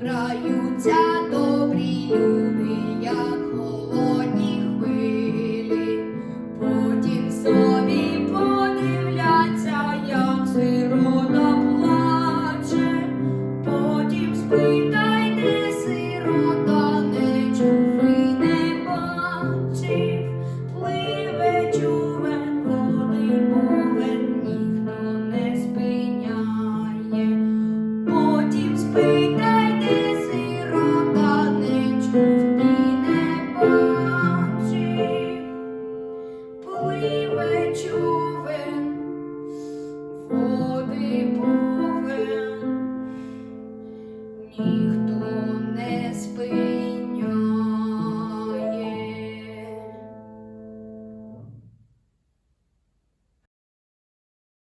граються добрі люди.